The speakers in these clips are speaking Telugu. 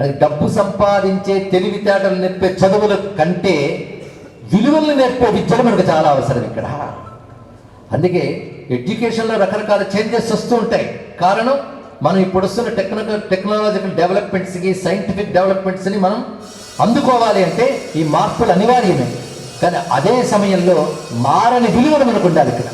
అది డబ్బు సంపాదించే తెలివితేటలు నేర్పే చదువుల కంటే విలువలు నేర్పే విద్యలు మనకు చాలా అవసరం ఇక్కడ. అందుకే ఎడ్యుకేషన్లో రకరకాల చేంజెస్ వస్తూ ఉంటాయి. కారణం మనం ఇప్పుడు వస్తున్న టెక్నికల్ టెక్నాలజికల్ డెవలప్మెంట్స్కి సైంటిఫిక్ డెవలప్మెంట్స్ని మనం అందుకోవాలి అంటే ఈ మార్పులు అనివార్యమే. కానీ అదే సమయంలో మారని విలువలు మనకు ఉండాలి ఇక్కడ.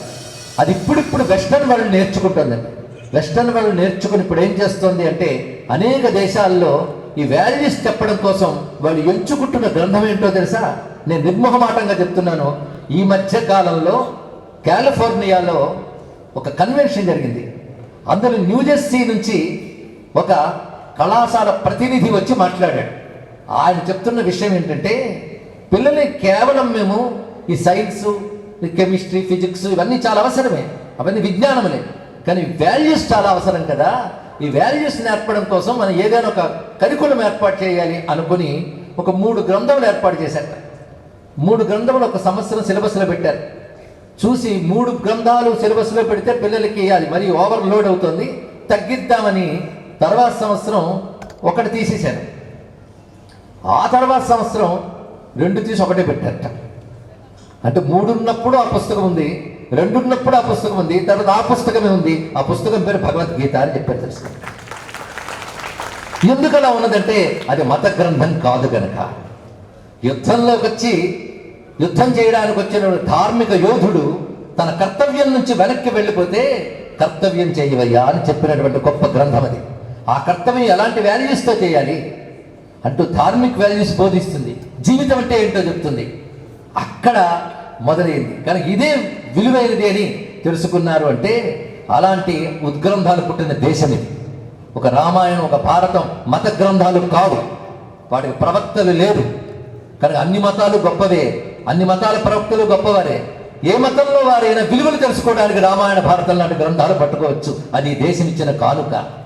అది ఇప్పుడిప్పుడు వెస్టర్న్ వరల్డ్ నేర్చుకుంటుందండి. వెస్టర్న్ వరల్డ్ నేర్చుకుని ఇప్పుడు ఏం చేస్తుంది అంటే అనేక దేశాల్లో ఈ వాల్యూస్ చెప్పడం కోసం వాళ్ళు ఎంచుకుంటున్న గ్రంథం ఏంటో తెలుసా? నేను నిర్మోహమాటంగా చెప్తున్నాను. ఈ మధ్య కాలంలో కాలిఫోర్నియాలో ఒక కన్వెన్షన్ జరిగింది. అందులో న్యూజెర్సీ నుంచి ఒక కళాశాల ప్రతినిధి వచ్చి మాట్లాడాడు. ఆయన చెప్తున్న విషయం ఏంటంటే పిల్లల్ని కేవలం మేము ఈ సైన్స్ కెమిస్ట్రీ ఫిజిక్స్ ఇవన్నీ చాలా అవసరమే. అవన్నీ విజ్ఞానములే. కానీ వాల్యూస్ చాలా అవసరం కదా. ఈ వాల్యూస్ నేర్పడం కోసం మనం ఏదైనా ఒక కరికులం ఏర్పాటు చేయాలి అనుకుని ఒక మూడు గ్రంథములు ఏర్పాటు చేశారు మూడు గ్రంథములు ఒక సంవత్సరం సిలబస్లో పెట్టారు. చూసి మూడు గ్రంథాలు సిలబస్లో పెడితే పిల్లలకి అది మరీ ఓవర్లోడ్ అవుతుంది తగ్గిద్దామని తర్వాత సంవత్సరం ఒకటి తీసేశారు. ఆ తర్వాత సంవత్సరం రెండు తీసి ఒకటే పెట్టారట. అంటే మూడున్నప్పుడు ఆ పుస్తకం ఉంది రెండు ఉన్నప్పుడు ఆ పుస్తకం ఉంది తర్వాత ఆ పుస్తకమే ఉంది. ఆ పుస్తకం పేరు భగవద్గీత అని చెప్పారు తెలుసు? ఎందుకు అలా ఉన్నదంటే అది మత గ్రంథం కాదు గనక. యుద్ధంలోకి వచ్చి యుద్ధం చేయడానికి వచ్చిన ధార్మిక యోధుడు తన కర్తవ్యం నుంచి వెనక్కి వెళ్ళిపోతే కర్తవ్యం చేయవయ్యా అని చెప్పినటువంటి గొప్ప గ్రంథం అది. ఆ కర్తవ్యం ఎలాంటి వాల్యూస్తో చేయాలి? అంటూ ధార్మిక్ వాల్యూస్ బోధిస్తుంది. జీవితం అంటే ఏంటో చెప్తుంది. అక్కడ మొదలైంది. కానీ ఇదే విలువైనది అని తెలుసుకున్నారు అంటే అలాంటి ఉద్గ్రంథాలు పుట్టిన దేశం ఇది. ఒక రామాయణం ఒక భారతం మత గ్రంథాలు కావు. వాటికి ప్రవక్తలు లేరు. కనుక అన్ని మతాలు గొప్పవే. అన్ని మతాల ప్రవక్తలు గొప్పవారే. ఏ మతంలో వారైనా విలువలు తెలుసుకోవడానికి రామాయణ భారతం లాంటి గ్రంథాలు పట్టుకోవచ్చు. అది దేశమిచ్చిన దేశం ఇచ్చిన కానుక.